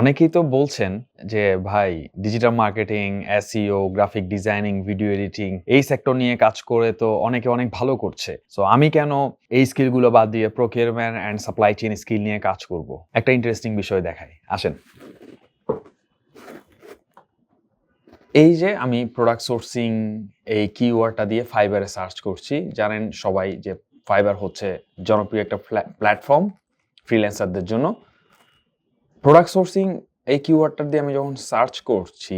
অনেকেই তো বলছেন যে, ভাই digital marketing SEO graphic designing video editing এই সেক্টর নিয়ে কাজ করে তো অনেকে অনেক ভালো করছে। সো আমি কেন এই স্কিলগুলো বাদ দিয়ে procurement and supply chain skill নিয়ে কাজ করব? একটা ইন্টারেস্টিং বিষয় দেখাই। আসেন। এই যে আমি প্রোডাক্ট সোর্সিং এই কিওয়ার্ডটা দিয়ে ফাইবারে সার্চ করছি, জানেন সবাই যে ফাইবার হচ্ছে জনপ্রিয় একটা প্ল্যাটফর্ম ফ্রিল্যান্সারদের জন্য। প্রোডাক্ট সোর্সিং এই কিওয়ার্ডটা দিয়ে আমি যখন সার্চ করছি,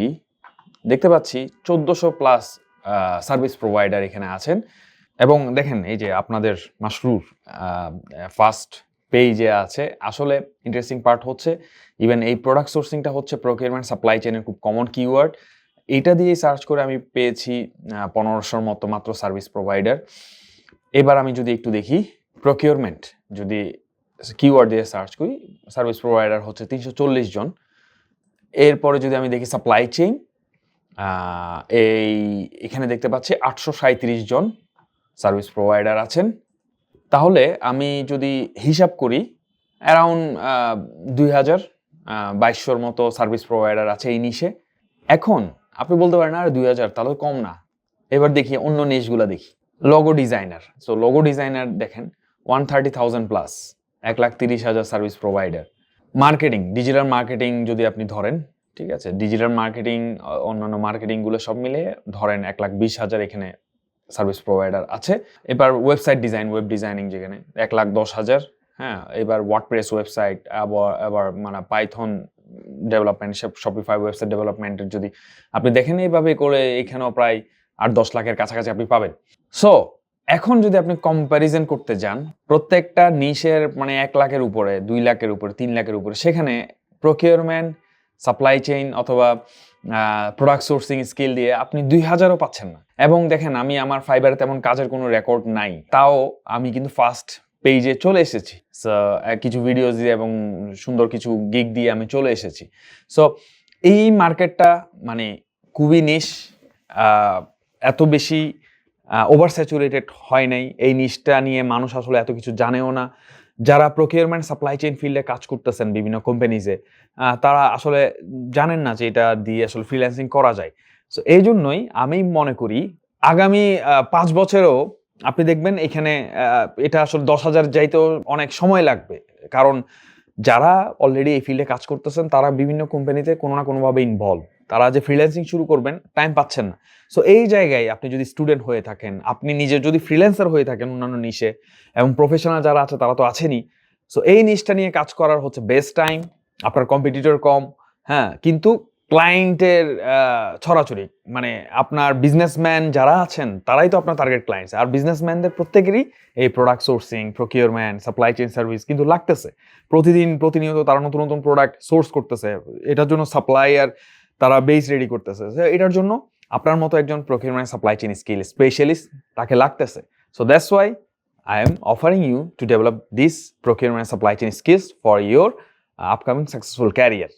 দেখতে পাচ্ছি চোদ্দোশো প্লাস সার্ভিস প্রোভাইডার এখানে আছেন। এবং দেখেন এই যে আপনাদের মাসরুর ফার্স্ট পেজে আছে। আসলে ইন্টারেস্টিং পার্ট হচ্ছে ইভেন এই প্রোডাক্ট সোর্সিংটা হচ্ছে প্রোকিউরমেন্ট সাপ্লাই চেনের খুব কমন কিওয়ার্ড এটা দিয়েই সার্চ করে আমি পেয়েছি পনেরোশোর মতো মাত্র সার্ভিস প্রোভাইডার এবার আমি যদি একটু দেখি প্রকিউরমেন্ট যদি কিওয়ার্ড দিয়ে সার্চ করি সার্ভিস প্রোভাইডার হচ্ছে তিনশো চল্লিশ জন। এরপরে যদি আমি দেখি সাপ্লাই চেইন এই এখানে দেখতে পাচ্ছি আটশো সাঁত্রিশ জন সার্ভিস প্রোভাইডার আছেন। তাহলে আমি যদি হিসাব করি অ্যারাউন্ড দুই হাজার বাইশশোর মতো সার্ভিস প্রোভাইডার আছে এই নিশে এখন আপনি বলতে পারেন, আর, দুই হাজার, তাহলে কম না। এবার দেখি অন্য নিশগুলো দেখি। Logo designer so logo designer দেখেন ওয়ান থার্টি থাউজেন্ড প্লাস এক লাখ তিরিশ হাজার service provider marketing digital marketing যদি আপনি ধরেন, ঠিক আছে? ডিজিটাল মার্কেটিং অন্যান্য মার্কেটিংগুলো সব মিলে ধরেন এক লাখ বিশ হাজার এখানে সার্ভিস প্রোভাইডার আছে। এবার ওয়েবসাইট ডিজাইন ওয়েব ডিজাইনিং যেখানে এক লাখ দশ হাজার হ্যাঁ? এবার ওয়ার্ডপ্রেস ওয়েবসাইট আবার আবার মানে পাইথন ডেভেলপমেন্ট শপিফাই ওয়েবসাইট ডেভেলপমেন্টের যদি আপনি দেখেন, এইভাবে করে এখানেও প্রায় আট দশ লাখের কাছাকাছি আপনি পাবেন। সো এখন যদি আপনি কম্প্যারিজন করতে যান, প্রত্যেকটা নিশের মানে এক লাখের উপরে, দুই লাখের উপরে, তিন লাখের উপরে, সেখানে প্রকিউরমেন্ট সাপ্লাই চেইন অথবা প্রোডাক্ট সোর্সিং স্কিল দিয়ে আপনি দুই হাজারও পাচ্ছেন না। এবং দেখেন, আমি আমার ফাইবারে তেমন কাজের কোনো রেকর্ড নাই। তাও আমি কিন্তু ফার্স্ট পেজে চলে এসেছি। কিছু ভিডিওস দিয়ে এবং সুন্দর কিছু গিগ দিয়ে আমি চলে এসেছি। সো এই মার্কেটটা মানে খুবই নিশ এত বেশি ওভার স্যাচুরেটেড হয় নাই। এই নিশটা নিয়ে মানুষ আসলে এত কিছু জানেও না। যারা প্রকিউরমেন্ট সাপ্লাই চেইন ফিল্ডে কাজ করতেছেন বিভিন্ন কোম্পানিজে তারা আসলে জানেন না যে এটা দিয়ে আসলে ফ্রিল্যান্সিং করা যায়। সো এই জন্যই আমি মনে করি, আগামী পাঁচ বছরেও আপনি দেখবেন এখানে এটা আসলে দশ হাজার যাইতেও অনেক সময় লাগবে। কারণ যারা অলরেডি এই ফিল্ডে কাজ করতেছেন, তারা বিভিন্ন কোম্পানিতে কোনো না কোনোভাবে ইনভলভ তারা যে ফ্রিল্যান্সিং শুরু করবেন টাইম পাচ্ছেন না। সো এই জায়গায় আপনি যদি স্টুডেন্ট হয়ে থাকেন, আপনি নিজে যদি ফ্রিল্যান্সার হয়ে থাকেন অন্যান্য নিশে এবং প্রফেশনাল যারা আছে, তারা তো আছেনই। সো এই নিশটা নিয়ে কাজ করার হচ্ছে বেস্ট টাইম আপনার কম্পিটিটর কম হ্যাঁ কিন্তু ক্লায়েন্টের ছড়াছড়ি। মানে আপনার বিজনেসম্যান যারা আছেন, তারাই তো আপনার টার্গেট ক্লায়েন্টস আর বিজনেসম্যানদের প্রত্যেকেরই এই product sourcing procurement supply chain service কিন্তু লাগতেছে। প্রতিদিন প্রতিনিয়ত তারা নতুন নতুন প্রোডাক্ট সোর্স করতেছে। এটার জন্য সাপ্লাইয়ার তারা বেস রেডি করতেছে। এটার জন্য আপনার মতো একজন procurement supply chain skill specialist তাকে লাগতেছে। So that's why I am offering you to develop this procurement supply chain skills for your upcoming successful career